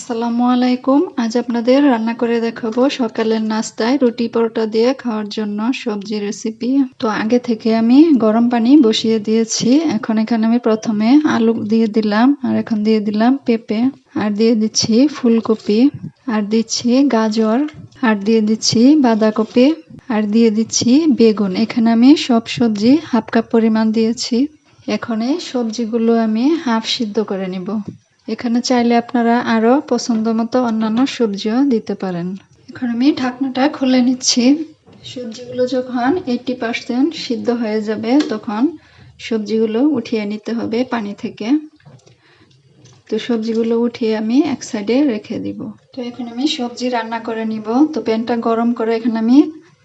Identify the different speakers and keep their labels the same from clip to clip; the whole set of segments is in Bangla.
Speaker 1: আসসালামু আলাইকুম। আজ আপনাদের রান্না করে দেখাবো সকালের নাস্তায় রুটি পরোটা দিয়ে খাওয়ার জন্য সবজি রেসিপি তো আগে থেকে আমি গরম পানি বসিয়ে দিয়েছি। এখন এখানে আমি প্রথমে আলু দিয়ে দিলাম আর এখন দিয়ে দিলাম পেঁপে। আর দিয়ে দিচ্ছি ফুলকপি। আর দিচ্ছি গাজর। আর দিয়ে দিচ্ছি বাঁধাকপি। আর দিয়ে দিচ্ছি বেগুন। এখানে আমি সব সবজি হাফ কাপ পরিমাণ দিয়েছি। এখন সবজিগুলো আমি হাফ সিদ্ধ করে নিব। এখানে চাইলে আপনারা আরও পছন্দ মতো অন্যান্য সবজিও দিতে পারেন। এখন আমি ঢাকনাটা খুলে নিচ্ছি। সবজিগুলো যখন এইটটি পার্সেন্ট সিদ্ধ হয়ে যাবে, তখন সবজিগুলো উঠিয়ে নিতে হবে পানি থেকে। তো সবজিগুলো উঠিয়ে আমি এক সাইডে রেখে দিব। তো এখন আমি সবজি রান্না করে নিব। তো প্যানটা গরম করে এখানে আমি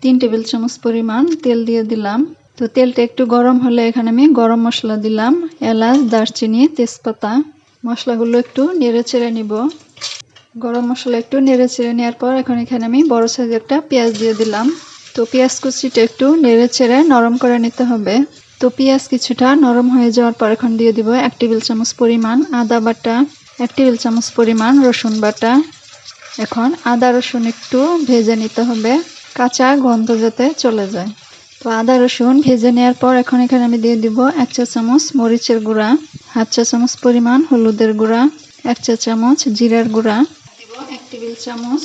Speaker 1: তিন টেবিল চামচ পরিমাণ তেল দিয়ে দিলাম। তো তেলটা একটু গরম হলে এখানে আমি গরম মশলা দিলাম, এলাচ, দারচিনি, তেজপাতা। মশলাগুলো একটু নেড়ে চেড়ে নিব। গরম মশলা একটু নেড়ে চেড়ে নেওয়ার পর এখন এখানে আমি বড় সাইজের একটা পেঁয়াজ দিয়ে দিলাম। তো পেঁয়াজ কুচিটা একটু নেড়ে চেড়ে নরম করে নিতে হবে। তো পেঁয়াজ কিছুটা নরম হয়ে যাওয়ার পর এখন দিয়ে দিব এক টেবিল চামচ পরিমাণ আদা বাটা, এক টেবিল চামচ পরিমাণ রসুন বাটা। এখন আদা রসুন একটু ভেজে নিতে হবে, কাঁচা গন্ধ যাতে চলে যায়। তো আদা রসুন ভেজে নেওয়ার পর এখন এখানে আমি দিয়ে দিব এক চা চামচ মরিচের গুঁড়া। হাফ চা চামচ পরিমাণ হলুদের গুঁড়া, এক চা চামচ জিরার গুঁড়া দিব এক টেবিল চামচ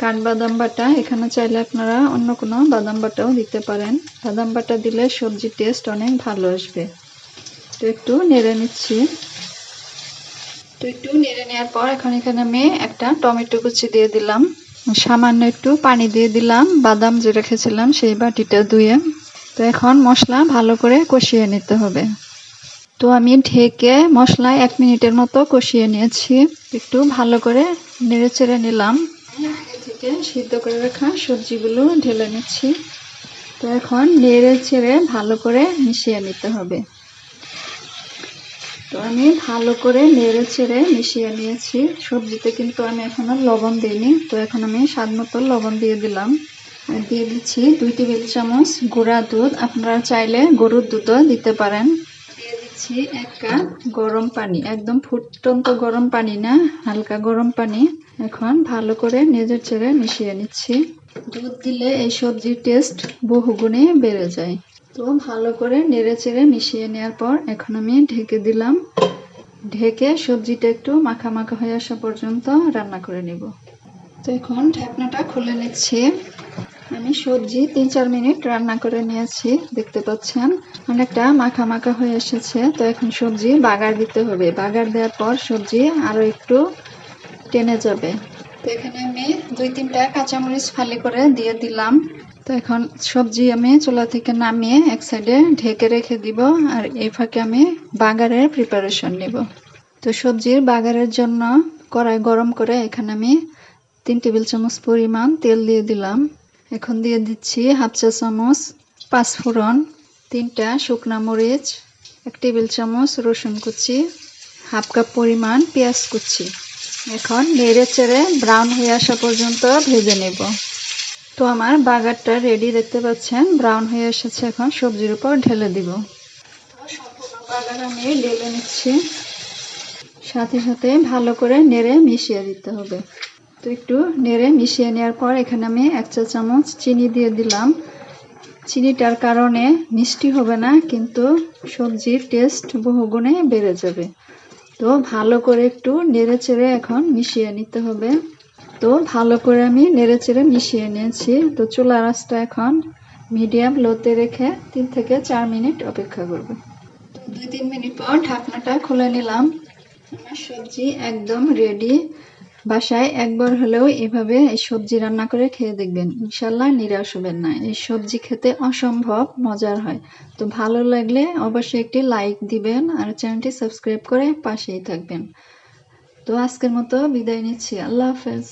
Speaker 1: কাঠবাদাম বাটা। এখানে চাইলে আপনারা অন্য কোনো বাদাম বাটাও দিতে পারেন। বাদাম বাটা দিলে সবজির টেস্ট অনেক ভালো আসবে। তো একটু নেড়ে নিচ্ছি। তো একটু নেড়ে নেওয়ার পর এখন এখানে আমি একটা টমেটো কুচি দিয়ে দিলাম। সামান্য একটু পানি দিয়ে দিলাম। বাদাম যে রেখেছিলাম সেই বাটিটা ধুয়ে। তো এখন মশলা ভালো করে কষিয়ে নিতে হবে। তো আমি ঢেকে মশলা এক মিনিটের মতো কষিয়ে নিয়েছি। একটু ভালো করে নেড়ে চেড়ে নিলাম। থেকে সিদ্ধ করে রাখা সবজিগুলো ঢেলে নিচ্ছি। তো এখন নেড়ে চেড়ে ভালো করে মিশিয়ে নিতে হবে। তো আমি ভালো করে নেড়ে চেড়ে মিশিয়ে নিয়েছি। সবজিতে কিন্তু আমি এখনও লবণ দিইনি। তো এখন আমি স্বাদ মতো লবণ দিয়ে দিলাম। আর দিয়ে দিচ্ছি দুই টেবিল চামচ গুঁড়া দুধ। আপনারা চাইলে গরুর দুধও দিতে পারেন। দিচ্ছি এক কাপ গরম পানি, একদম ফুটন্ত গরম পানি না, হালকা গরম পানি। এখন ভালো করে নেড়ে ছেড়ে মিশিয়ে নিচ্ছি। দুধ দিলে এই সবজির টেস্ট বহুগুণে বেড়ে যায়। তো ভালো করে নেড়ে চেড়ে মিশিয়ে নেওয়ার পর এখন আমি ঢেকে দিলাম। ঢেকে সবজিটা একটু মাখা মাখা হয়ে আসা পর্যন্ত রান্না করে নিব। তো এখন ঢাকনাটা খুলে নিচ্ছি। আমি সবজি তিন চার মিনিট রান্না করে নিয়েছি, দেখতে পাচ্ছেন। অনেকটা মাখা মাখা হয়ে এসেছে, তো এখন সবজি বাগার দিতে হবে। বাগার দেওয়ার পর সবজি আরও একটু টেনে যাবে। তো এখানে আমি দুই তিনটা কাঁচামরিচ ফালি করে দিয়ে দিলাম। তো এখন সবজি আমি চুলা থেকে নামিয়ে এক সাইডে ঢেকে রেখে দিব, আর এই ফাঁকে আমি বাগারের প্রিপারেশন নিব। তো সবজির বাগারের জন্য কড়াই গরম করে এখানে আমি তিন টেবিল চামচ পরিমাণ তেল দিয়ে দিলাম। এখন দিয়ে দিচ্ছি হাফ চা চামচ পাঁচফোড়ন, তিনটা শুকনা মরিচ, এক টেবিল চামচ রসুন কুচি, হাফ কাপ পরিমাণ পেঁয়াজ কুচি। এখন নেড়ে চেড়ে ব্রাউন হয়ে আসা পর্যন্ত ভেজে নেব। তো আমার বাগারটা রেডি দেখতে পাচ্ছেন, ব্রাউন হয়ে এসেছে, এখন সবজির উপর ঢেলে দিব। বাগার আমি ঢেলে নিচ্ছি। সাথে সাথে ভালো করে নেড়ে মিশিয়ে দিতে হবে। তো একটু নেড়ে মিশিয়ে নেওয়ার পর এখানে আমি এক চা চামচ চিনি দিয়ে দিলাম। চিনিটার কারণে মিষ্টি হবে না, কিন্তু সবজির টেস্ট বহুগুণে বেড়ে যাবে। তো ভালো করে একটু নেড়ে চেড়ে এখন মিশিয়ে নিতে হবে। তো ভালো করে আমি নেড়ে চেড়ে মিশিয়ে নিয়েছি। তো চুলা রাসটা এখন মিডিয়াম লোতে রেখে তিন থেকে চার মিনিট অপেক্ষা করব। দুই তিন মিনিট পর ঢাকনাটা খুলে নিলাম। আমার সবজি একদম রেডি বাসায় একবার হলেও এভাবে এই সবজি রান্না করে খেয়ে দেখবেন। ইনশাল্লাহ নিরাশ হবেন না। এই সবজি খেতে অসম্ভব মজার হয়। তো ভালো লাগলে অবশ্যই একটি লাইক দিবেন আর চ্যানেলটি সাবস্ক্রাইব করে পাশেই থাকবেন। তো আজকের মতো বিদায় নিচ্ছি। আল্লাহ হাফেজ।